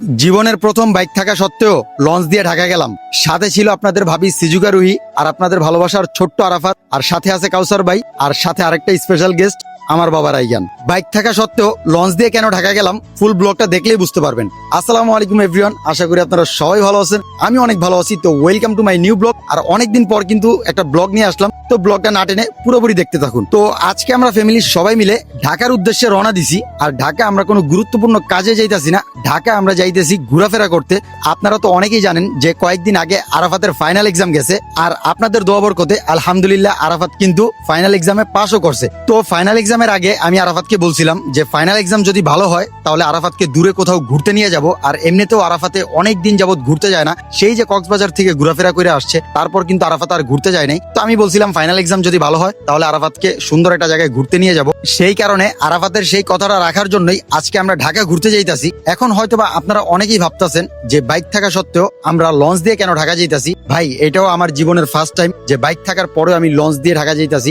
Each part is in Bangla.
জীবনের প্রথম বাইক থাকা সত্ত্বেও লঞ্চ দিয়ে ঢাকা গেলাম। সাথে ছিল আপনাদের ভাবি সিজুকা রুহি আর আপনাদের ভালোবাসার ছোট্ট আরাফাত। আর সাথে আছে কাউসার ভাই, আর সাথে আরেকটা স্পেশাল গেস্ট আমার বাবা রাইয়ান বাইক থাকা সত্ত্বেও লঞ্চ দিয়ে কেন ঢাকা গেলাম ফুল ব্লগটা দেখলেই বুঝতে পারবেন। আসসালামু আলাইকুম এভরিওয়ান আশা করি আপনারা সবাই ভালো আছেন। আমি অনেক ভালো আছি, তো welcome to my new vlog আর অনেকদিন পর কিন্তু একটা ব্লগ নিয়ে আসলাম। তো ব্লগটা না টেনে পুরোপুরি দেখতে থাকুন। তো আজকে আমরা ফ্যামিলির সবাই মিলে ঢাকার উদ্দেশ্যে রওনা দিছি। আর ঢাকা আমরা কোনো গুরুত্বপূর্ণ কাজে যাইতেছি না। ঢাকা আমরা যাইতেছি ঘোরাফেরা করতে। আপনারা তো অনেকেই জানেন যে কয়েকদিন আগে আরাফাতের ফাইনাল এক্সাম গেছে। আর আপনাদের দোয়া বরকতে আলহামদুলিল্লাহ আরাফাত কিন্তু ফাইনাল এক্সামে পাসও করছে। তো ফাইনাল এক্সামের আগে আমি আরাফাতকে বলছিলাম যে ফাইনাল এক্সাম যদি ভালো হয়, তাহলে আরাফাতকে দূরে কোথাও ঘুরতে নিয়ে যাব। আর এমনিতেও আরাফাতে অনেক দিন যাবত ঘুরতে যায় না। সেই যে কক্সবাজার থেকে ঘোরাফেরা করে আসছে, তারপর কিন্তু আরাফাত আর ঘুরতে যায় নাই। তো আমি বলছিলাম ফাইনাল এক্সাম যদি ভালো হয়, তাহলে আরাফাতকে সুন্দর একটা জায়গায় ঘুরতে নিয়ে যাব। সেই কারণে আরাফাতের সেই কথাটা রাখার জন্যই আজকে আমরা ঢাকা ঘুরতে যাইতাছি। এখন হয়তোবা আপনারা অনেকেই ভাবতেছেন যে বাইক থাকা সত্ত্বেও আমরা লঞ্চ দিয়ে কেন ঢাকা যাইতাছি? ভাই, এটাও আমার জীবনের ফার্স্ট টাইম যে বাইক থাকার পরেও আমি লঞ্চ দিয়ে ঢাকা যাইতাছি।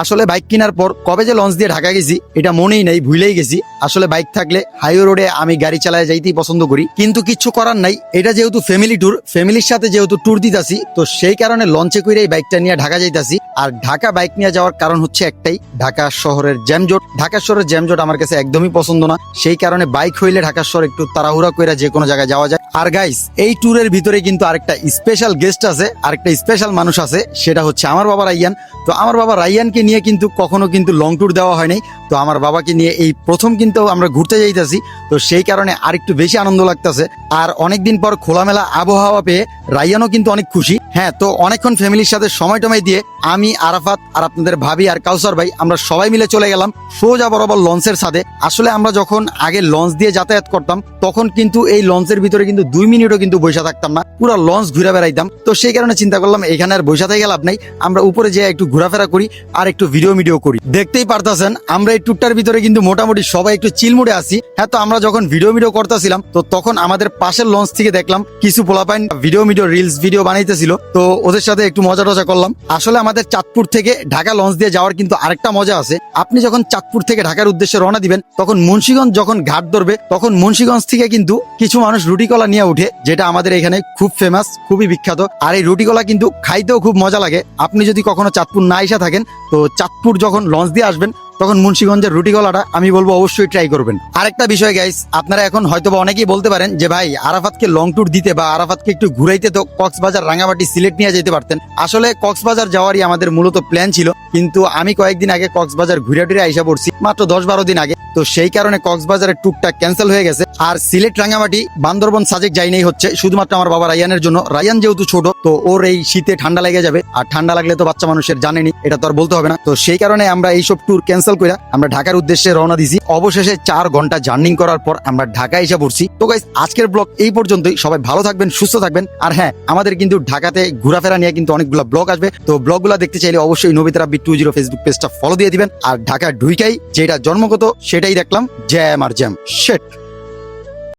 আসলে বাইক কেনার পর কবে যে লঞ্চ দিয়ে ঢাকা গেছি, এটা মনেই নেই, ভুলেই গেছি। আসলে বাইক থাকলে হাইওয়ে রোডে আমি গাড়ি চালায় যাইতেই পছন্দ করি। কিন্তু কিচ্ছু করার নাই, এটা যেহেতু ফ্যামিলি ট্যুর ফ্যামিলির সাথে যেহেতু ট্যুর দিতাছি, তো সেই কারণে লঞ্চে করে বাইকটা নিয়ে ঢাকা যাইতাছি। আর ঢাকা বাইক নিয়ে যাওয়ার কারণ হচ্ছে একটাই, ঢাকা শহরের জ্যামজট। ঢাকা শহরের জ্যামজট আমার কাছে একদমই পছন্দ না। সেই কারণে বাইক হইলে ঢাকা শহর একটু তাড়াহুড়া করে যে কোনো জায়গায় যাওয়া যায়। আর গাইস এই ট্যুরের ভিতরে কিন্তু আরেকটা স্পেশাল গেস্ট আছে, আরেকটা স্পেশাল মানুষ আছে, সেটা হচ্ছে আমার বাবা রাইয়ান। তো আমার বাবা রাইয়ানকে নিয়ে কিন্তু কখনো কিন্তু লং ট্যুর দেওয়া হয়নি। তো আমার বাবাকে নিয়ে এই প্রথম কিন্তু আমরা ঘুরতে যাইতেছি। তো সেই কারণে আরেকটু বেশি আনন্দ লাগতেছে। আর অনেকদিন পর খোলামেলা আবহাওয়া পেয়ে রাইয়ানও কিন্তু অনেক খুশি। হ্যাঁ তো অনেকক্ষণ ফ্যামিলির সাথে সময় টময় দিয়ে আমি, আরাফাত আর আপনাদের ভাবি আর কাউসার ভাই আমরা সবাই মিলে চলে গেলাম সোজা বরাবর লঞ্চের সাথে আসলে আমরা যখন আগে লঞ্চ দিয়ে যাতায়াত করতাম, তখন কিন্তু এই লঞ্চের ভিতরে কিন্তু দুই মিনিটও কিন্তু বসে থাকতাম না। পুরো লঞ্চ ঘুরে বেড়াইতাম। তো সেই কারণে চিন্তা করলাম, এখানে আর থেকে লাভ নাই। আমরা উপরে যেয়ে একটু ঘোরাফেরা করি। আর একটু ভিডিও ভিডিও করি। দেখতেই পারতাছেন, আমরা এই ট্যুরটার ভিতরে কিন্তু মোটামুটি সবাই একটু চিলমুড়ে আছি। হ্যাঁ তো আমরা যখন ভিডিও ভিডিও করতেছিলাম, তো তখন আমাদের পাশের লঞ্চ থেকে দেখলাম, কিছু পোলাপাইন ভিডিও ভিডিও রিলস ভিডিও বানাইতেছিল। তো ওদের সাথে একটু মজা টজা করলাম। আসলে আমাদের চাঁদপুর থেকে ঢাকা লঞ্চ দিয়ে যাওয়ার কিন্তু আরেকটা মজা আছে। আপনি যখন চাঁদপুর থেকে ঢাকার উদ্দেশ্যে রওনা দিবেন, তখন মুন্সিগঞ্জ যখন ঘাট ধরবে, তখন মুন্সিগঞ্জ থেকে কিন্তু কিছু মানুষ রুটি কলা নিয়ে উঠে, যেটা আমাদের এখানে খুব ফেমাস খুবই বিখ্যাত। আর এই রুটি কলা কিন্তু খাইতেও খুব মজা লাগে। আপনি যদি কখনো চাঁদপুর না এসে থাকেন, তো চাঁদপুর যখন লঞ্চ দিয়ে আসবেন, তখন মুন্সিগঞ্জের রুটি গলাটা আমি বলব অবশ্যই ট্রাই করবেন। আরেকটা বিষয় গাইস আপনারা এখন হয়তো অনেকেই বলতে পারেন যে ভাই, আরাফাতকে লং ট্যুর দিতে বা আরাফাতকে একটু ঘুরাইতে তো কক্সবাজার, রাঙামাটি, সিলেট নিয়ে যেতে পারতেন। আসলে কক্সবাজার যাওয়ারই আমাদের মূলত প্ল্যান ছিল, কিন্তু আমি কয়েকদিন আগে কক্সবাজার ঘুরে টুরে আইসা পড়ছি, মাত্র দশ বারো দিন আগে। তো সেই কারণে কক্সবাজারের ট্যুরটা ক্যান্সেল হয়ে গেছে। আর সিলেট রাঙামাটি, বান্দরবন সাজেক যাইনেই হচ্ছে। শুধুমাত্র আমার বাবা রায়ানের জন্য। রায়ান যেহেতু ছোট, তো ওর এই শীতে ঠান্ডা লেগে যাবে। আর ঠান্ডা লাগলে তো বাচ্চা মানুষের জানেনি, এটা তো আর বলতে হবে না। তো সেই কারণে আমরা এইসব ট্যুর ক্যান্সেল করে আমরা ঢাকার উদ্দেশ্যে রওনা দিছি। অবশেষে চার ঘণ্টা জার্নিং করার পর আমরা ঢাকা এসে পড়ছি। তো গাইস আজকের ব্লগ এই পর্যন্তই। সবাই ভালো থাকবেন, সুস্থ থাকবেন। আর হ্যাঁ আমাদের কিন্তু ঢাকাতে ঘোরাফেরা নিয়ে কিন্তু অনেকগুলো ব্লগ আসবে। তো ব্লগগুলো দেখতে চাইলে অবশ্যই Nabita Rabbi two zero Facebook পেজটা ফলো দিয়ে দিবেন। আর ঢাকা ঢুইকাই যেটা জন্মগত, সেটাই দেখলাম। জ্যাম আর জ্যাম। শেট